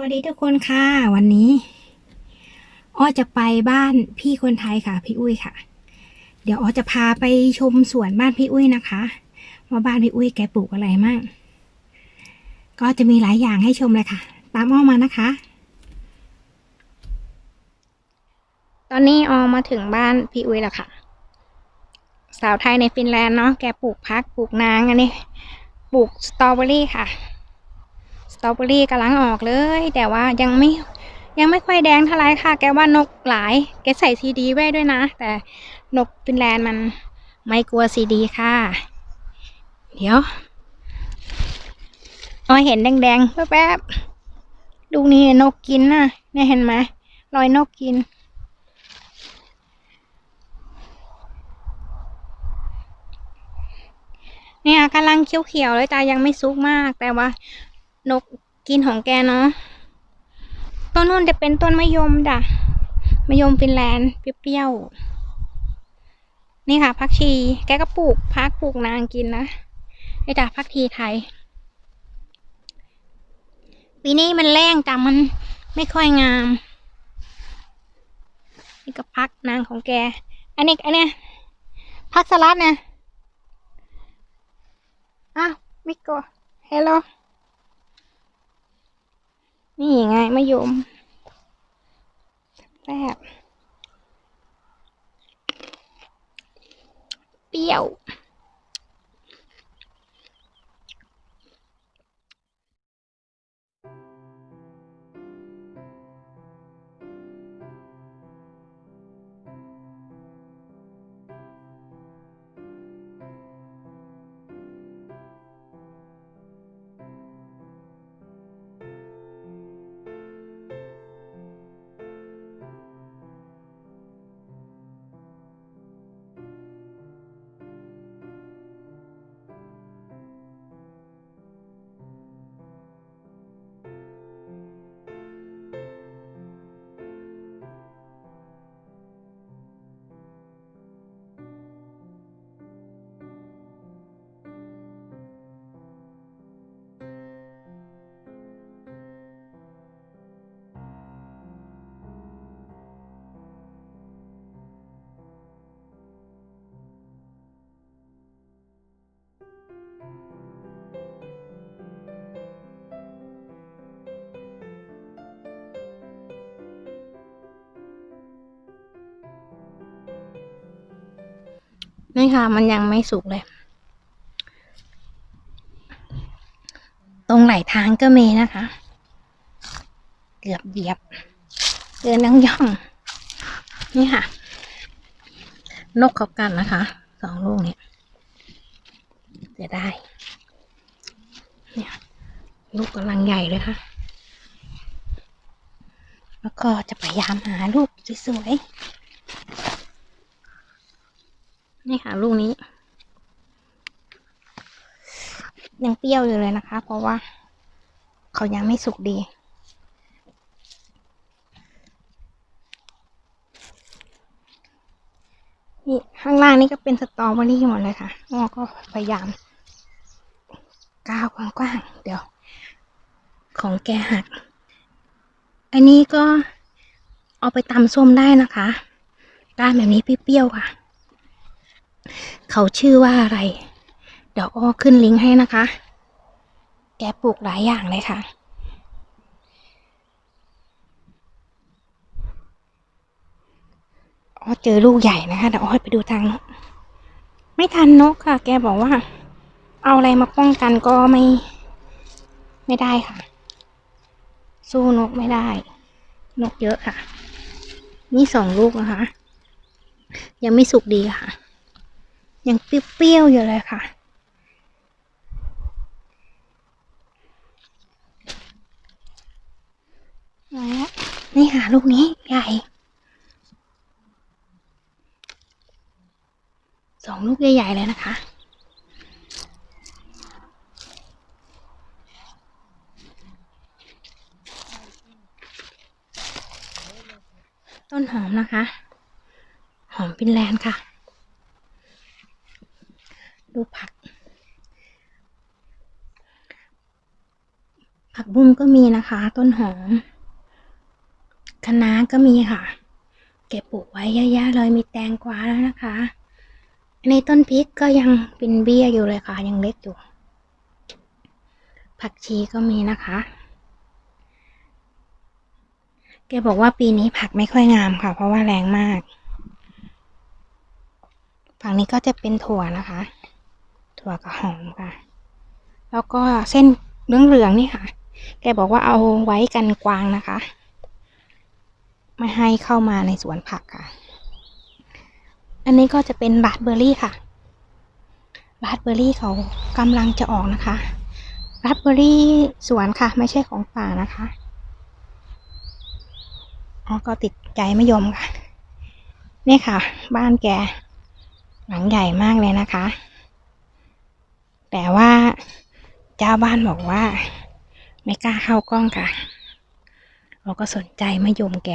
วัสดีทุกคนค่ะ วันนี้ อ้อจะไปบ้านพี่คนไทยค่ะ พี่อุ้ยค่ะ เดี๋ยวอ้อจะพาไปชมสวนบ้านพี่อุ้ยนะคะว่าบ้านพี่อุ้ยแกปลูกอะไรมั่งก็จะมีหลายอย่างให้ชมเลยค่ะ ตามอ้อมานะคะ ตอนนี้อ้อมาถึงบ้านพี่อุ้ยแล้วค่ะ สาวไทยในฟินแลนด์เนาะแกปลูกพักปลูกนางอันนี้ปลูกสตรอเบอรี่ค่ะ รอเบอรี่กำลังออกเลย แต่ว่ายังไม่ยังไม่ค่อยแดงเท่าไรค่ะ แกว่านกหลาย แกใส่ซีดีไว้ด้วยนะ แต่นกฟินแลนด์มันไม่กลัวซีดีค่ะ เดี๋ยวอ๋อเห็นแดงๆแป๊บๆดูนี่นกกินน่ะเนี่ยเห็นไหมรอยนกกิน เนี่ยกำลังเขียวๆเลยจ้ายังไม่สุกมากแต่ว่า นกกินของแกเนาะต้นนู้นจะเป็นต้นมะยมจ้ะมะยมฟินแลนด์เปรี้ยวๆนี่ค่ะพักชี แกก็ปลูกพักปลูกนางกินนะไอ้จ้ะพักทีไทยปีนี้มันแรงจ้ะมันไม่ค่อยงาม นี่ก็พักนางของแก อันนี้อันเนี้ยพักสลัดเนี่ยอ้าวมิโกเฮลโล นี่ไงมะยมแซ่บเปรี้ยว นี่ค่ะ มันยังไม่สุกเลย ตรงไหลทางก็มีนะคะ เกือบเหยียบเดินนั่งย่อง นี่ค่ะ นกเขากันนะคะ สองลูกเนี่ยจะได้ เนี่ยลูกกำลังใหญ่เลยค่ะ แล้วก็จะพยายามหาลูกสวยๆ นี่ค่ะลูกนี้ ยังเปรี้ยวอยู่เลยนะคะ เพราะว่าเขายังไม่สุกดี นี่ข้างล่างนี่ก็เป็นสตรอเบอรี่หมดเลยค่ะงอก็พยายามก้าวกว้างๆเดี๋ยว ของแกหัก อันนี้ก็เอาไปตำส้มได้นะคะก้านแบบนี้เปรี้ยวๆค่ะ เขาชื่อว่าอะไร เดี๋ยวอ้อขึ้นลิงก์ให้นะคะ แกปลูกหลายอย่างเลยค่ะ อ้อเจอลูกใหญ่นะคะ เดี๋ยวอ้อไปดูทางนก ไม่ทันนกค่ะ แกบอกว่า เอาอะไรมาป้องกันก็ไม่ ไม่ได้ค่ะ สู้นกไม่ได้ นกเยอะค่ะ นี่สองลูกนะคะ ยังไม่สุกดีค่ะ ยังเปรี้ยวๆอยู่เลยค่ะ นี่ค่ะลูกนี้ใหญ่สองลูกใหญ่ๆเลยนะคะต้นหอมนะคะ หอมฟินแลนด์ค่ะ ดูผัก ผัก บุ้งก็มีนะคะ ต้นหอมคะน้าก็มีค่ะ เก็บปลูกไว้เยอะแยะเลยมีแตงกวาแล้วนะคะ ในต้นพริกก็ยังเป็นเบี้ยอยู่เลยค่ะ ยังเล็กอยู่ ผักชีก็มีนะคะ แกบอกว่าปีนี้ผักไม่ค่อยงามค่ะ เพราะว่าแรงมาก ฝั่งนี้ก็จะเป็นถั่วนะคะ ถั่วกับหอมค่ะ แล้วก็เส้นเหลืองๆนี่ค่ะ แกบอกว่าเอาไว้กันกวางนะคะ ไม่ให้เข้ามาในสวนผักค่ะ อันนี้ก็จะเป็นบาสเบอร์รี่ค่ะบาสเบอร์รี่เขากำลังจะออกนะคะบาสเบอร์รี่สวนค่ะ ไม่ใช่ของป่านะคะอ๋อก็ติดใจไม่ยมค่ะ นี่ค่ะ บ้านแก หลังใหญ่มากเลยนะคะ แต่ว่าเจ้าบ้านบอกว่า ไม่กล้าเข้ากล้องค่ะ เราก็สนใจมะยมแก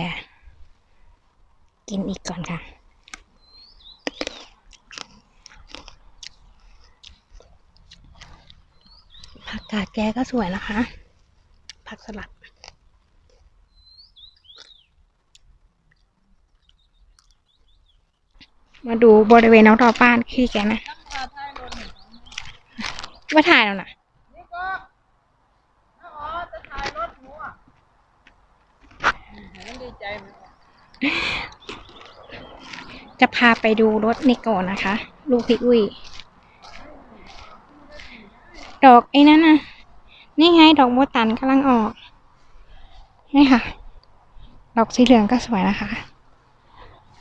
กินอีกก่อนค่ะ ผักกาดแกก็สวยนะคะ ผักสลัดมาดูบริเวณรอบๆบ้านขี้แกนะ มาถ่ายแล้วนะ นี่ก็น้าอ๋อจะถ่ายรถหนูอะเห็นดี ใจไหมวะจะพาไปดูรถนิโกะนะคะ ลูกพี่อุ้ย ดอกไอ้นั่นน่ะนี่ไงดอกโบตันกำลังออก นี่ค่ะ ดอกสีเหลืองก็สวยนะคะ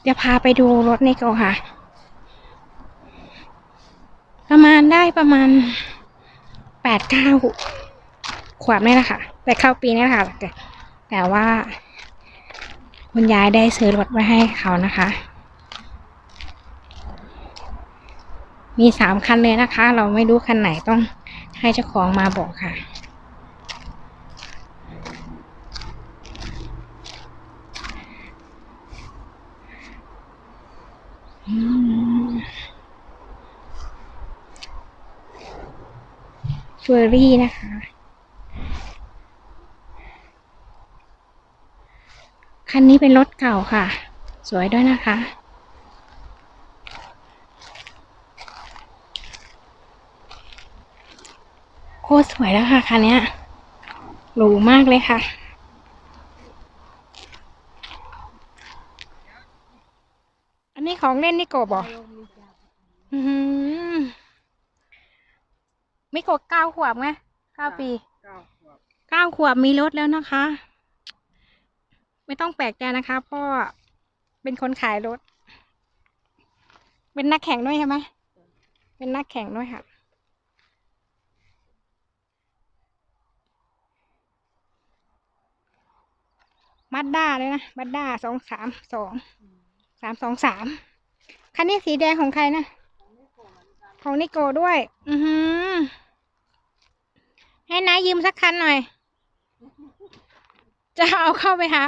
จะพาไปดูรถนิโกะค่ะ ประมาณได้ประมาณแปดเก้าขวบนี่แหละค่ะแต่เข้าปีนี่แหละค่ะ แต่ว่า คุณยายได้ซื้อรถไว้ให้เขานะคะ มีสามคันเลยนะคะ เราไม่รู้คันไหนต้องให้เจ้าของมาบอกค่ะเฟอร์รี่นะคะ คันนี้เป็นรถเก่าค่ะ สวยด้วยนะคะ โคตรสวยแล้วค่ะคันเนี้ยหรูมากเลยค่ะ อันนี้ของเล่นนิโกะบอกอือหือมิโกะเก้าขวบไงเก้าปีเก้าขวบเก้าขวบมีรถแล้วนะคะ ไม่ต้องแปลกใจนะคะพราะเป็นคนขายรถ เป็นนักแข่งด้วยใช่ไหมเป็นนักแข่งด้วยค่ะมัดด้าเลยนะมัดด้าสองสามสองสามสองสามคันนี้สีแดงของใครนะ ของนิโก้ด้วย อือหือให้นายยืมสักคันหน่อย จะเอาเข้าไปหา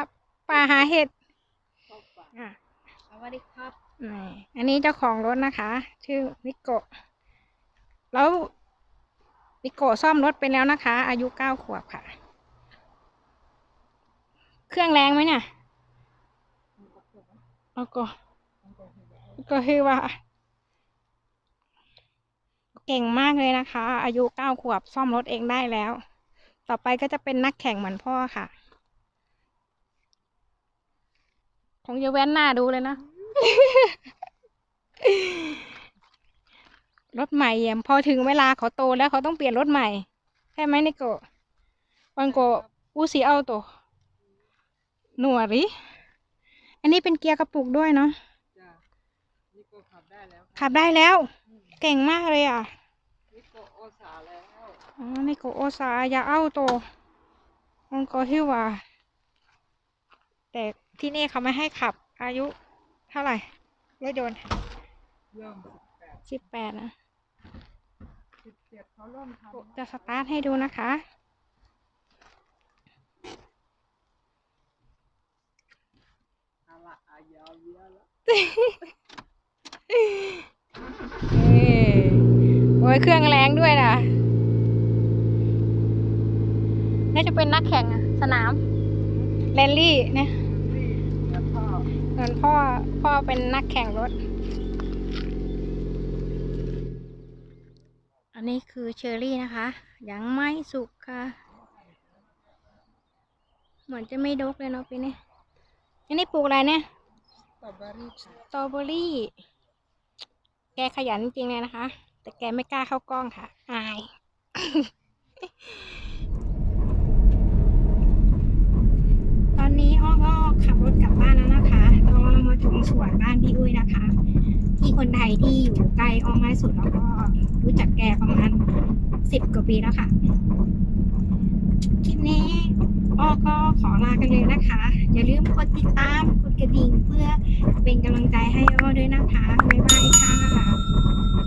ป่าหาเห็ดเข้าป่าอะสวัสดีครับ นี่อันนี้เจ้าของรถนะคะ ชื่อนิโกะ แล้วนิโกะซ่อมรถไปแล้วนะคะ อายุเก้าขวบค่ะ เครื่องแรงไหมเนี่ยแล้วก็ก็คือว่า เก่งมากเลยนะคะ อายุเก้าขวบซ่อมรถเองได้แล้ว ต่อไปก็จะเป็นนักแข่งเหมือนพ่อค่ะ คงจะแว้นหน้าดูเลยนะ รถใหม่เยี่ยมพอถึงเวลาเขาโตแล้วเขาต้องเปลี่ยนรถใหม่ ใช่ไหมนิโกะวันโกะอูสีเอาโตหนวริอันนี้เป็นเกียร์กระปุกด้วยเนาะจ้านี่ก็ขับได้แล้วขับได้แล้ว เก่งมากเลยอะนี่ก็โอสาแล้วอ๋อนิโกะโอซายาเอาโตมันก็ฮิว่าแต่ ที่นี่เขาไม่ให้ขับ อายุเท่าไหร่รถยนต์เริ่มแปดสิบแปดนะสิบเจ็ดเขาเริ่มทำจะสตาร์ทให้ดูนะคะอาละอายาวเยอะแล้วเอ้ยโอ้ยเครื่องแรงด้วยนะในน่าจะเป็นนักแข่งอะสนามแรลลี่เนี่ยนี่แล้วก็เห มือนพ่อพ่อเป็นนักแข่งรถ อันนี้คือเชอร์รี่นะคะ ยังไม่สุกค่ะ เหมือนจะไม่ดกเลยเนาะปีนี้อันนี้ปลูกอะไรเนี่ยสตรอเบอรี่สตรอเบอรี่ แกขยันจริงๆเลยนะคะ แต่แกไม่กล้าเข้ากล้องค่ะ อาย ตอนนี้อ้อก็ขับรถกลับบ้านแล้วนะคะก็มาถึงส วนบ้านพี่อุ้ยนะคะ ที่คนไทยที่อยู่ใกล้อ้อมากสุดแล้วก็รู้จักแกประมาณสิบกว่าปีแล้วค่ะ คลิปนี้อ้อก็ขอลากันเลยนะคะ อย่าลืมกดติดตามกดกระดิ่งเพื่อเป็นกำลังใจให้อ้อด้วยนะคะ